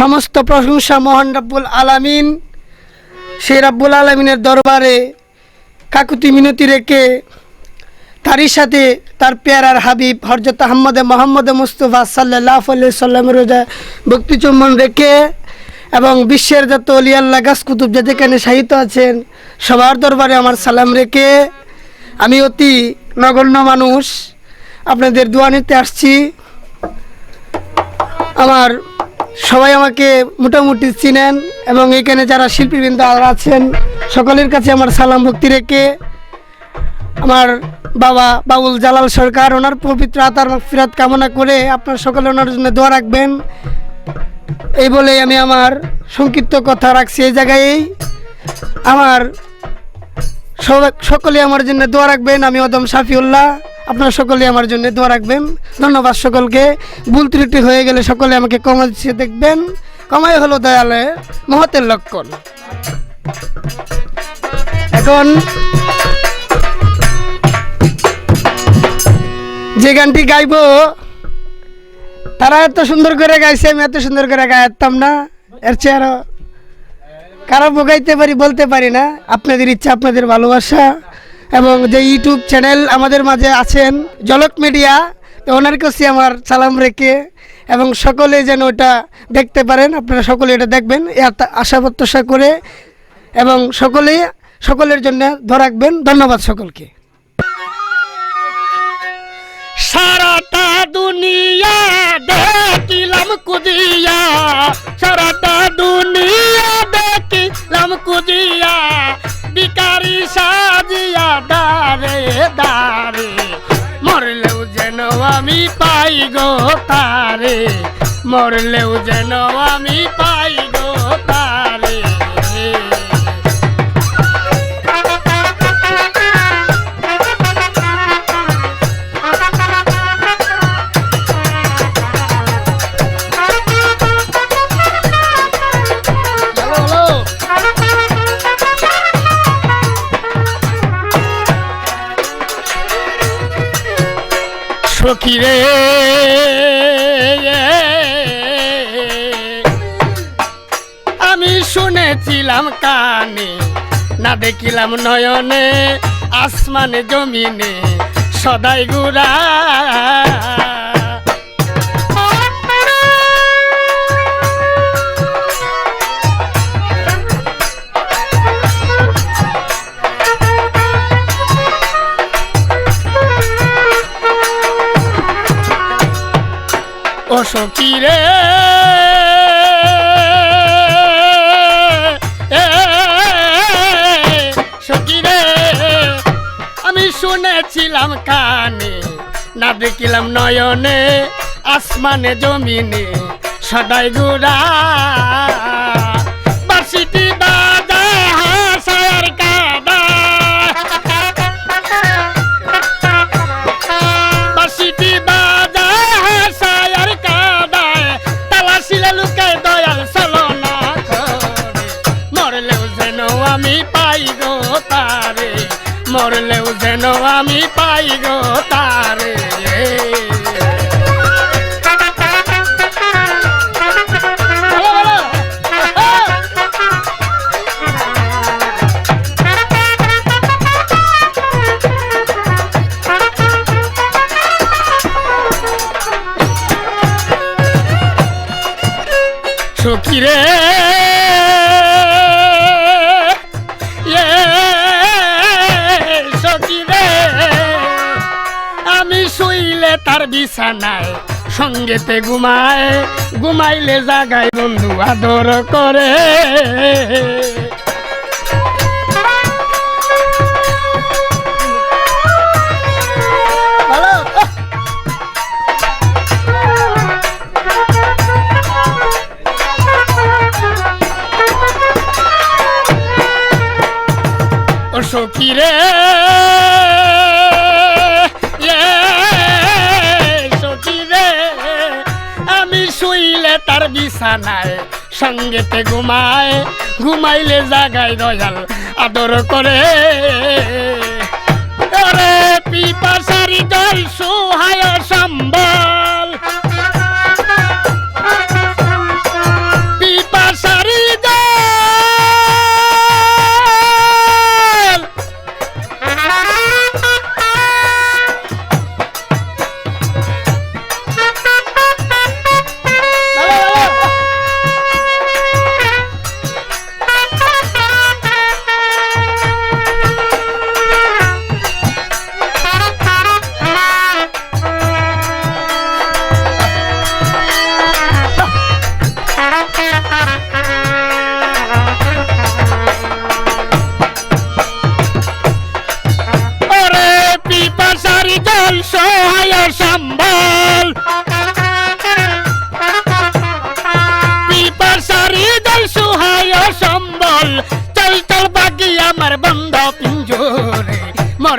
সমস্ত প্রশংসা মহান রাব্বুল আলামিন। সেই রাব্বুল আলামিনের দরবারে কাকুতি মিনতি রেখে তারই সাথে তার পেয়ারার হাবিব হরজত আহমদে মোহাম্মদ মুস্তফা সাল্লাহ সাল্লামের রোজা ভক্তি চুম্বন রেখে এবং বিশ্বের যত অলিয়াল্লাহ গাছ কুতুব যেখানে সাহিত্য আছেন, সবার দরবারে আমার সালাম রেখে আমি অতি নগণ্য মানুষ। আপনাদের দোয়া নিতে আসছি। আমার সবাই আমাকে মোটামুটি চিনেন এবং এখানে যারা শিল্পীবৃন্দ আছেন, সকলের কাছে আমার সালাম ভক্তি রেখে আমার বাবা বাবুল জালাল সরকার, ওনার পবিত্র আতার ফিরাত কামনা করে আপনার সকলে ওনার জন্য দোয়া রাখবেন। এই বলে আমি আমার সংক্ষিপ্ত কথা রাখছি এই জায়গায় আমার সকলে আমার জন্য দোয়া রাখবেন। আমি অদম শাফিউল্লাহ। আপনারা সকলে আমার জন্য দোয়া রাখবেন। ধন্যবাদ সকলকে। ভুল ত্রুটি হয়ে গেলে সকলে আমাকে কমা দেখবেন। কমাই হলো দয়ালে মহতের লক্ষণ। এখন যে গানটি গাইবো, তারা এত সুন্দর করে গাইছে, আমি এত সুন্দর করে গাইতাম না। এর চেয়ে আরও কারও বোগাইতে পারি, বলতে পারি না। আপনাদের ইচ্ছা, আপনাদের ভালোবাসা। এবং যে ইউটিউব চ্যানেল আমাদের মাঝে আছেন, জলক মিডিয়া তো ওনার কাছে আমার সালাম রেখে এবং সকলে যেন ওটা দেখতে পারেন, আপনারা সকলে এটা দেখবেন আশা প্রত্যাশা করে এবং সকলে, সকলের জন্য ধরাকবেন ধন্যবাদ সকলকে। সারাটা দুনিয়া তারে মরলেও যেন আমি পাই গো তারে। সখী রে শুনেছিলাম কানে না দেখিলাম নয়নে আসমানে জমিনে সদাই গুড়া। ও শুনেছিলাম কানে না দেখিলাম নয়নে আসমানে জমিনে সদাই গুড়া যেন আমি পাই গো তারে? বলো, তার বিছানায় সঙ্গেতে ঘুমায় ঘুমাইলে জাগায় বন্ধু আদর করে। সখী রে। বিছানায় সঙ্গেতে ঘুমায় ঘুমাইলে জাগায় দয়াল আদর করে। পিপাসারি দল সুহায় সম্বল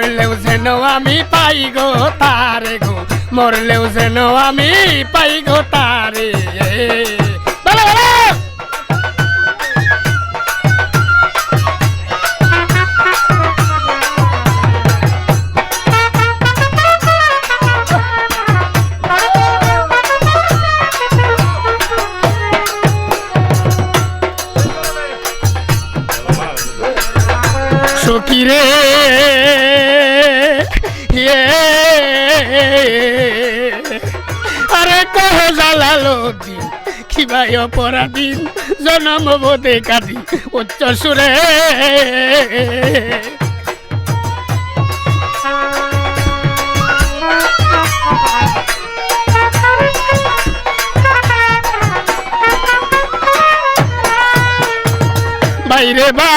মরলেও যেন আমি পাই গো তারে গো। মরলেও যেন আমি পাই গো তারে। কালো দিন কিবাই অপরাধীন জনম বোধে কাঁদি উচ্চ সুরে। বাইরে বা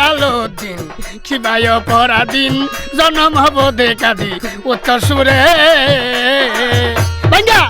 জালালুদ্দিন কিবাই অপরাধীন জনম হব দেখাদি উত্তর সুরে। ভাঙ্গা!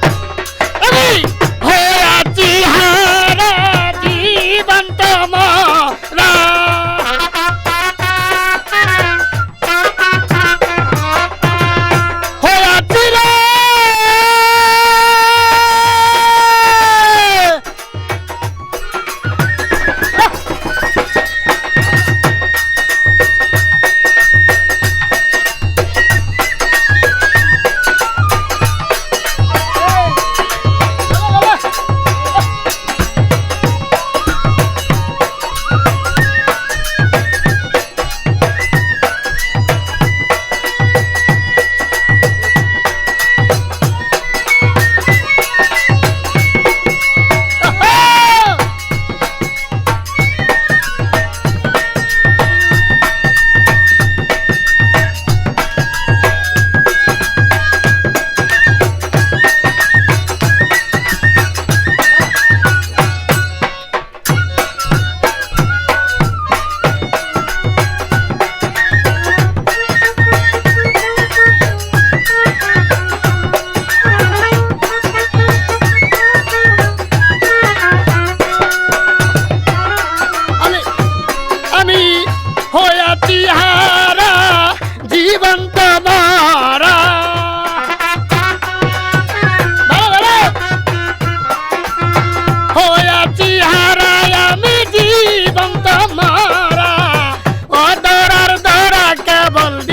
double